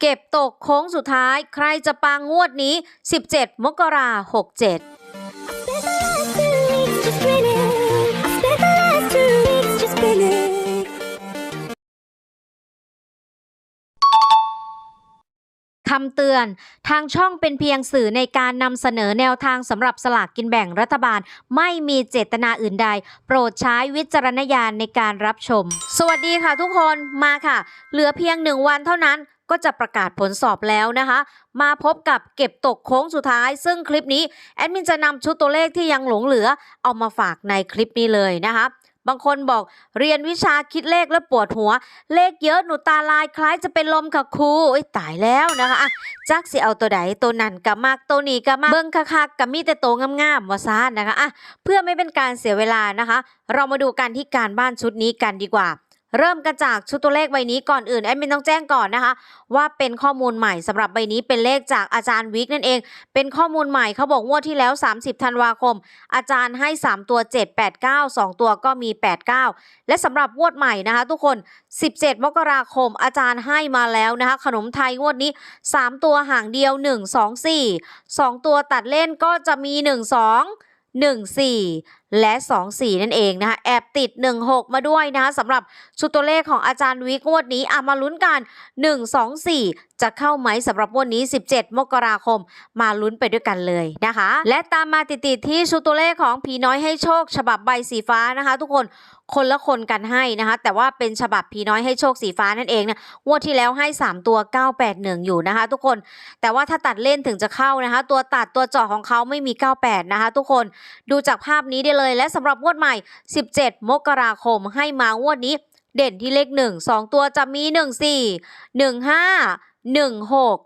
เก็บตกโค้งสุดท้าย ใครจะปังงวดนี้ 17 มกราคม67 Just grinning. I spent the last two weeks just grinning. คำเตือน ทางช่องเป็นเพียงสื่อในการนำเสนอแนวทางสำหรับสลากกินแบ่งรัฐบาล ไม่มีเจตนาอื่นใด โปรดใช้วิจารณญาณในการรับชม สวัสดีค่ะทุกคนมาค่ะ เหลือเพียงหนึ่งวันเท่านั้น ก็จะประกาศผลสอบแล้วนะคะ มาพบกับเก็บตกโค้งสุดท้าย ซึ่งคลิปนี้แอดมินจะนำชุดตัวเลขที่ยังหลงเหลือเอามาฝากในคลิปนี้เลยนะคะบางคนบอกเรียนวิชาคิดเลขแล้วปวดหัว เลขเยอะหนูตาลายคล้ายจะเป็นลมค่ะครูโอ้ยตายแล้วนะคะจักสิเอาตัวใดตัวนั่นกะมากตัวนี้กะมากเบิ่งคักๆกะมีแต่โตงามๆวาซ่านะคะอะเพื่อไม่เป็นการเสียเวลานะคะ เรามาดูกันที่การบ้านชุดนี้กันดีกว่า เริ่มกันจากชุดตัวเลขใบนี้ก่อนอื่นแอดมินต้องแจ้งก่อนนะคะ ว่าเป็นข้อมูลใหม่สำหรับใบนี้เป็นเลขจากอาจารย์วิกนั่นเอง เป็นข้อมูลใหม่เขาบอกงวดที่แล้ว 30 ธันวาคม อาจารย์ให้ 3 ตัว 7 8 9 2 ตัวก็มี 8 9 และสำหรับงวดใหม่นะคะ ทุกคน 17 มกราคม อาจารย์ให้มาแล้วนะคะ ขนมไทยงวดนี้ 3 ตัวห่างเดียว 1 2 4 2 ตัวตัดเล่นก็จะมี 1 2 1 4 และ 2 4 นั่นเองนะคะแอบติด 1 6 มาด้วยนะคะสำหรับชุดตัวเลขของอาจารย์วิกงวดนี้อามาลุ้นกัน 1 2 4 จะเข้าไหมสำหรับงวันนี้ 17 มกราคม มาลุ้นไปด้วยกันเลยนะคะ และตามมาติดๆที่ชุดตัวเลขของผีน้อยให้โชค ฉบับใบสีฟ้านะคะ ทุกคนคนละคนกันให้นะคะ แต่ว่าเป็นฉบับผีน้อยให้โชคสีฟ้านั่นเองนะงวดที่แล้วให้ 3 ตัว 981 อยู่นะคะ ทุกคนแต่ว่าถ้าตัดเล่นถึงจะเข้านะคะ ตัวตัดตัวเจาะของเขาไม่มี 98 นะคะ ทุกคนดูจากภาพนี้ได้เลยและสำหรับงวดใหม่ 17 มกราคมให้มางวดนี้ เด่นที่เลข 1 2 ตัวจะมี 14 15 16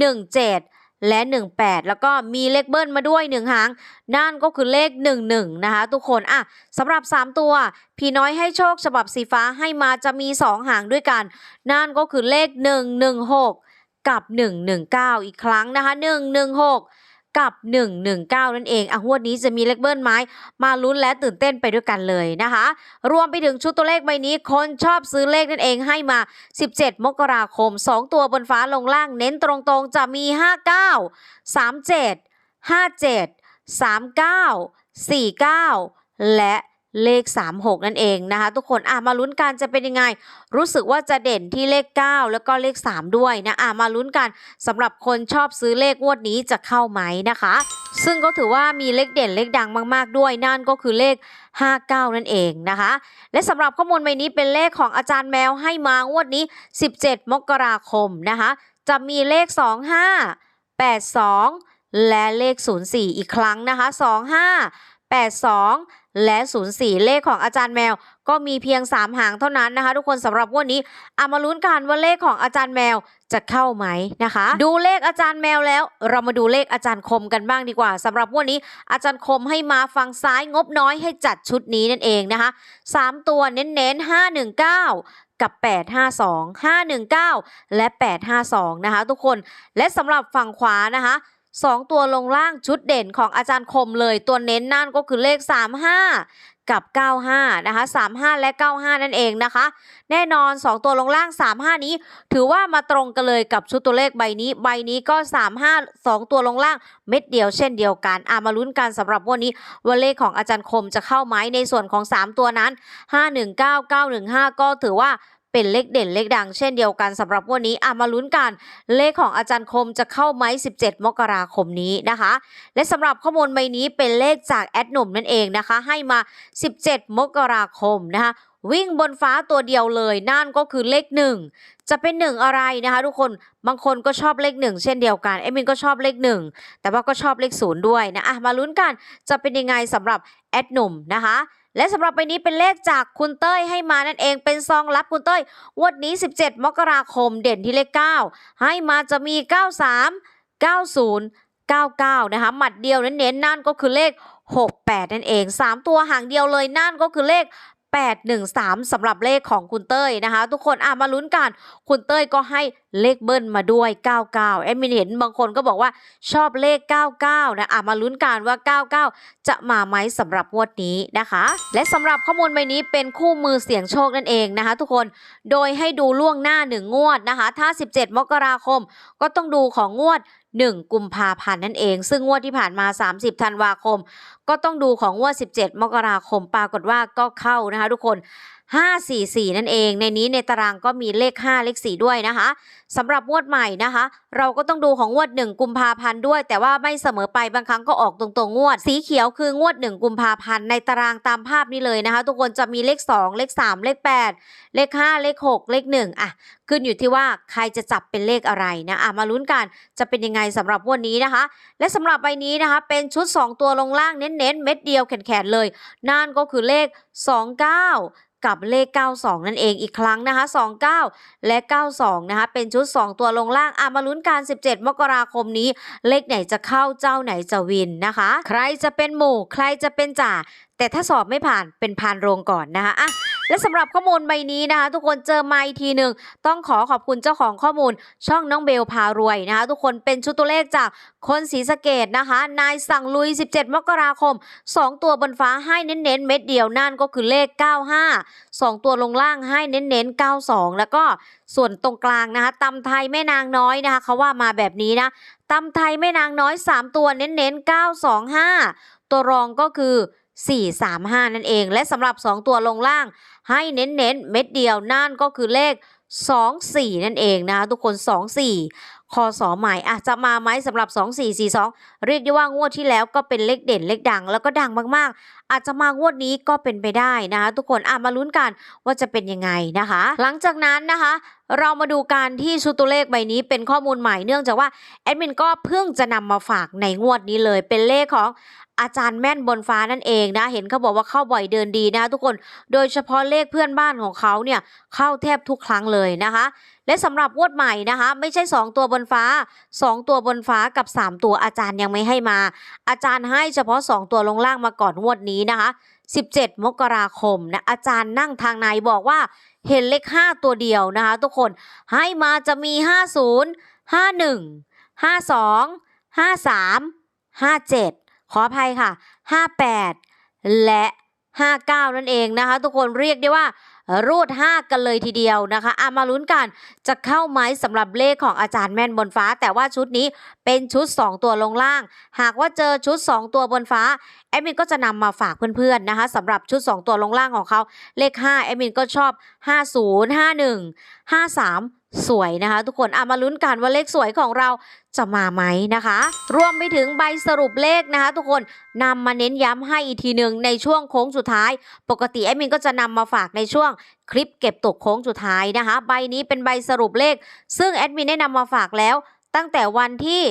17 และ 18 แล้วก็มีเลขเบิ้ลมาด้วย 1 หาง นั่นก็คือเลข 11 นะคะทุกคนอะสำหรับ 3 ตัว พี่น้อยให้โชคฉบับสีฟ้าให้มาจะมี 2 หางด้วยกัน นั่นก็คือเลข 116 กับ 119 อีกครั้งนะคะ 116 กับ 119 นั่นเองอะงวดนี้จะมีเลขเบิ้ลไหมมาลุ้นและตื่นเต้นไปด้วยกันเลยนะคะ รวมไปถึงชุดตัวเลขใบนี้ คนชอบซื้อเลขนั่นเองให้มา 17 มกราคม 2 ตัวบนฟ้าลงล่างเน้นตรงๆ จะมี 59 37 57 39 49 และ เลข 36 นั่นเองนะคะ ทุกคนอะมาลุ้นกันจะเป็นยังไง รู้สึกว่าจะเด่นที่เลข 9 แล้วก็เลข 3 ด้วยนะอะมาลุ้นกันสำหรับคนชอบซื้อเลขงวดนี้จะเข้าไหมนะคะ ซึ่งก็ถือว่ามีเลขเด่นเลขดังมากๆด้วย นั่นก็คือเลข 59 นั่นเองนะคะ และสำหรับข้อมูลใบนี้เป็นเลขของอาจารย์แมวให้มางวดนี้ 17 มกราคมนะคะ จะมีเลข 25 82 และเลข 04 อีกครั้งนะคะ 25 82 และ 04 เลขของอาจารย์แมว ก็มีเพียง 3 หางเท่านั้นนะคะ ทุกคนสำหรับวันนี้เอามาลุ้นกันว่าเลขของอาจารย์แมวจะเข้าไหมนะคะ ดูเลขอาจารย์แมวแล้ว เรามาดูเลขอาจารย์คมกันบ้างดีกว่าสำหรับวันนี้อาจารย์คมให้มาฝั่งซ้ายงบน้อยให้จัดชุดนี้นั่นเองนะคะ 3 ตัวเน้นๆ 519กับ 852 519 และ 852 นะคะทุกคน และสำหรับฝั่งขวานะคะ สองตัวลงล่างชุดเด่นของอาจารย์คมเลยตัวเน้นนั่นก็คือเลข 35 กับ 95 นะคะ 35 และ 95 นั่นเองนะคะ แน่นอน 2 ตัวลงล่าง 35 นี้ ถือว่ามาตรงกันเลยกับชุดตัวเลขใบนี้ ใบนี้ก็ 35 2 ตัวลงล่างเม็ดเดียวเช่นเดียวกันอามาลุ้นกันสำหรับวันนี้ว่าเลขของอาจารย์คมจะเข้าไหมในส่วนของ 3 ตัวนั้น 519 915 ก็ถือว่า เป็นเลขเด่นเลขดังเช่นเดียวกันสำหรับวันนี้อามาลุ้นกัน เลขของอาจารย์คมจะเข้าไหม 17 มกราคมนี้นะคะ และสำหรับข้อมูลใบนี้เป็นเลขจากแอดหนุ่มนั่นเองนะคะ ให้มา 17 มกราคมนะคะวิ่งบนฟ้าตัวเดียวเลยนั่นก็คือเลข1จะเป็น1อะไรนะคะทุกคนบางคนก็ชอบเลข1เช่นเดียวกันเอมินก็ชอบเลข1แต่ว่าก็ชอบเลข0ด้วยนะอะมาลุ้นกันจะเป็นยังไงสำหรับแอดหนุ่มนะคะ และสำหรับใบนี้เป็นเลขจากคุณเต้ยให้มานั่นเองเป็นซองรับคุณเต้ยวันนี้ 17 มกราคมเด่นที่เลข 9 ให้มาจะมี 93 90 99 นะคะ หมัดเดียวเน้นๆนั่นก็คือเลข 68 นั่นเอง 3 ตัวห่างเดียวเลยนั่นก็คือเลข 813สำหรับเลขของคุณเต้ยนะคะ ทุกคนอะมาลุ้นกันคุณเต้ยก็ให้เลขเบิ้ลมาด้วย 99แอดมินเห็นบางคนก็บอกว่าชอบเลข 99 นะอะมาลุ้นกันว่า 99 จะมาไหมสำหรับงวดนี้นะคะ และสำหรับข้อมูลใบนี้เป็นคู่มือเสี่ยงโชคนั่นเองนะคะ ทุกคนโดยให้ดูล่วงหน้า 1 งวดนะคะ ถ้า 17 มกราคม ก็ต้องดูของงวด 1 กุมภาพันธ์นั่นเอง ซึ่งงวดที่ผ่านมา 30 ธันวาคม ก็ต้องดูของงวด17 มกราคมปรากฏว่าก็เข้านะคะทุกคน 544 นั่นเอง ในนี้ในตารางก็มีเลข 5 เลข 4 ด้วยนะคะสำหรับงวดใหม่นะคะ เราก็ต้องดูของงวด 1 กุมภาพันธ์ด้วย แต่ว่าไม่เสมอไปบางครั้งก็ออกตรงๆงวด สีเขียวคืองวด 1 กุมภาพันธ์ในตารางตามภาพนี้เลยนะคะ ทุกคนจะมีเลข 2 เลข 3 เลข 8 เลข 5 เลข 6 เลข 1 อะ ขึ้นอยู่ที่ว่าใครจะจับเป็นเลขอะไรนะอะมาลุ้นกันจะเป็นยังไงสำหรับงวันนี้นะคะ และสำหรับใบนี้นะคะ เป็นชุด 2 ตัวลงล่างเน้นๆ เม็ดเดียวแขนๆเลย นั่นก็คือเลข 29กับเลข 92 นั่นเองอีกครั้งนะคะ 29 และ 92 นะคะ เป็นชุด 2 ตัวลงล่างอามาลุ้นการ 17 มกราคมนี้ เลขไหนจะเข้าเจ้าไหนจะวินนะคะ ใครจะเป็นหมู่ ใครจะเป็นจ่า แต่ถ้าสอบไม่ผ่านเป็นพานโรงก่อนนะคะอะ และสำหรับข้อมูลใบนี้นะคะ ทุกคนเจอมาอีกทีหนึ่งต้องขอขอบคุณเจ้าของข้อมูล ช่องน้องเบลพารวยนะคะ ทุกคนเป็นชุดตัวเลขจากคนศรีสะเกดนะคะ นายสั่งลุย 17 มกราคม 2 ตัวบนฟ้าให้เน้นๆ เม็ดเดียวนั่นก็คือเลข 95 2 ตัวลงล่างให้เน้นๆ 92 แล้วก็ส่วนตรงกลางนะคะตำไทยแม่นางน้อยนะคะเขาว่ามาแบบนี้นะตำไทยแม่นางน้อย 3 ตัวเน้นๆ 925 ตัวรองก็คือ 435 นั่นเอง และสำหรับ 2 ตัวลงล่าง ให้เน้นๆเม็ดเดียวนั่นก็คือเลข 24 นั่นเองนะคะทุกคน 24 คอสอใหม่อาจจะมาไหมสำหรับ 2442 เรียกได้ว่างวดที่แล้วก็เป็นเลขเด่นเลขดัง แล้วก็ดังมากๆ อาจจะมางวดนี้ก็เป็นไปได้นะคะทุกคนอะมาลุ้นกันว่าจะเป็นยังไงนะคะ หลังจากนั้นนะคะเรามาดูการที่ชุดตัวเลขใบนี้เป็นข้อมูลใหม่เนื่องจากว่าแอดมินก็เพิ่งจะนำมาฝากในงวดนี้เลยเป็นเลขของ อาจารย์แม่นบนฟ้านั่นเองนะ เห็นเขาบอกว่าเข้าบ่อยเดินดีนะทุกคน โดยเฉพาะเลขเพื่อนบ้านของเขาเนี่ยเข้าแทบทุกครั้งเลยนะคะ และสำหรับวดใหม่นะคะ ไม่ใช่ 2 ตัวบนฟ้า 2 ตัวบนฟ้ากับ 3 ตัวอาจารย์ยังไม่ให้มา อาจารย์ให้เฉพาะ 2 ตัวลงล่างมาก่อนงวดนี้นะคะ 17 มกราคมนะอาจารย์นั่งทางในบอกว่าเห็นเลข 5 ตัวเดียวนะคะ ทุกคนให้มาจะมี 50 51 52 53 57 ขออภัยค่ะ 58 และ 59 นั่นเองนะคะ ทุกคนเรียกได้ว่ารูด 5 กันเลยทีเดียวนะคะอามาลุ้นกันจะเข้าไหมสำหรับเลขของอาจารย์แม่นบนฟ้า แต่ว่าชุดนี้เป็นชุด 2 ตัวลงล่าง หากว่าเจอชุด 2 ตัวบนฟ้าแอดมินก็จะนำมาฝากเพื่อนๆนะคะสำหรับชุด 2 ตัวลงล่างของเขาเลข5แอดมินก็ชอบ 50 51 53สวยนะคะทุกคนอามาลุ้นกันว่าเลขสวยของเราจะมาไหมนะคะ รวมไปถึงใบสรุปเลขนะคะ ทุกคนนำมาเน้นย้ำให้อีกทีหนึ่งในช่วงโค้งสุดท้าย ปกติแอดมินก็จะนำมาฝากในช่วงคลิปเก็บตกโค้งสุดท้ายนะคะ ใบนี้เป็นใบสรุปเลข ซึ่งแอดมินได้นำมาฝากแล้วตั้งแต่วันที่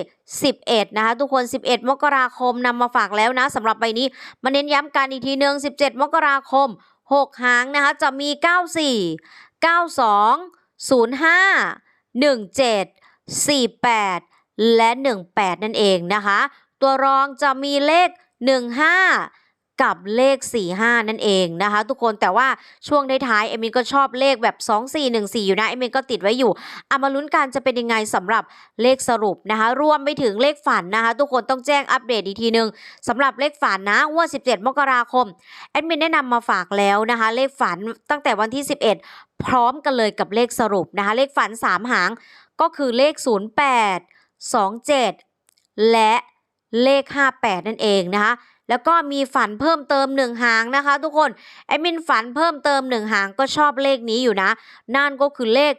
11 นะคะทุกคน 11 มกราคมนำมาฝากแล้วนะสำหรับใบนี้มาเน้นย้ำกันอีกทีหนึ่ง17 มกราคม 6 หางนะคะจะมี 94 92 05 17 48 และ 18 นั่นเองนะคะ ตัวรองจะมีเลข 15 กับเลข 45 นั่นเองนะคะ ทุกคนแต่ว่าช่วงท้ายๆเอมินก็ชอบเลขแบบ 2414 อยู่นะเอมินก็ติดไว้อยู่เอามาลุ้นกันจะเป็นยังไงสำหรับเลขสรุปนะคะ รวมไปถึงเลขฝันนะคะ ทุกคนต้องแจ้งอัปเดตอีกทีนึงสำหรับเลขฝันนะงวด17 มกราคมแอดมินได้นำมาฝากแล้วนะคะ เลขฝันตั้งแต่วันที่ 11 พร้อมกันเลยกับเลขสรุปนะคะ เลขฝัน 3 หางก็คือเลข 08 27 และเลข 58 นั่นเองนะคะ แล้วก็มีฝันเพิ่มเติมหนึ่งหางนะคะ ทุกคนแอดมินฝันเพิ่มเติมหนึ่งหางก็ชอบเลขนี้อยู่นะ นั่นก็คือเลข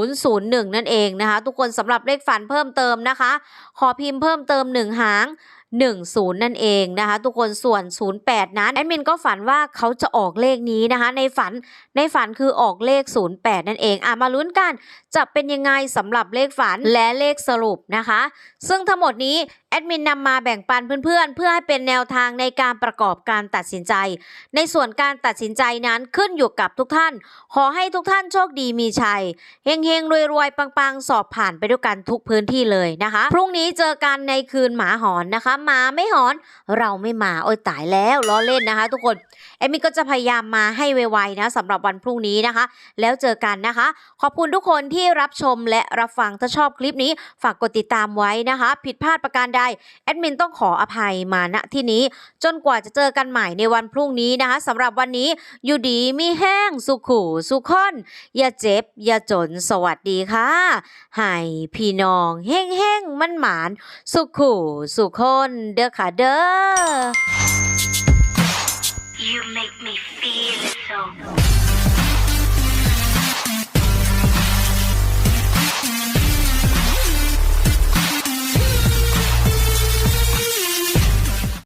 1001 นั่นเองนะคะ ทุกคนสำหรับเลขฝันเพิ่มเติมนะคะ ขอพิมพ์เพิ่มเติม 1 หาง 10 นั่นเองนะคะ ทุกคนส่วน 08 นั้นแอดมินก็ฝันว่าเขาจะออกเลขนี้นะคะ ในฝันในฝันคือออกเลข 08 นั่นเองอะมาลุ้นกัน จะเป็นยังไงสำหรับเลขฝันและเลขสรุปนะคะ ซึ่งทั้งหมดนี้แอดมินนำมาแบ่งปันเพื่อนๆ เพื่อให้เป็นแนวทางในการประกอบการตัดสินใจ ในส่วนการตัดสินใจนั้นขึ้นอยู่กับทุกท่าน ขอให้ทุกท่านโชคดีมีชัยเฮงๆรวยๆปังๆ สอบผ่านไปด้วยกันทุกพื้นที่เลยนะคะ พรุ่งนี้เจอกันในคืนหมาหอนนะคะหมาไม่หอน เราไม่มาโอ้ยตายแล้วล้อเล่นนะคะ ทุกคนเอมมี่ก็จะพยายามมาให้ไวๆนะสำหรับวันพรุ่งนี้นะคะ แล้วเจอกันนะคะ ขอบคุณทุกคนที่รับชมและรับฟังถ้าชอบคลิปนี้ ฝากกดติดตามไว้นะคะ ผิดพลาดประการใดแอดมินต้องขออภัยมาณที่นี้ จนกว่าจะเจอกันใหม่ในวันพรุ่งนี้นะคะสำหรับวันนี้อยู่ดีมีแห้งสุขุสุขอนอย่าเจ็บ อย่าจนสวัสดีค่ะให้พี่น้องเฮ้งเฮ้งๆ มั่นหมาน สุขุสุขคนเด้อค่ะเด้อ You make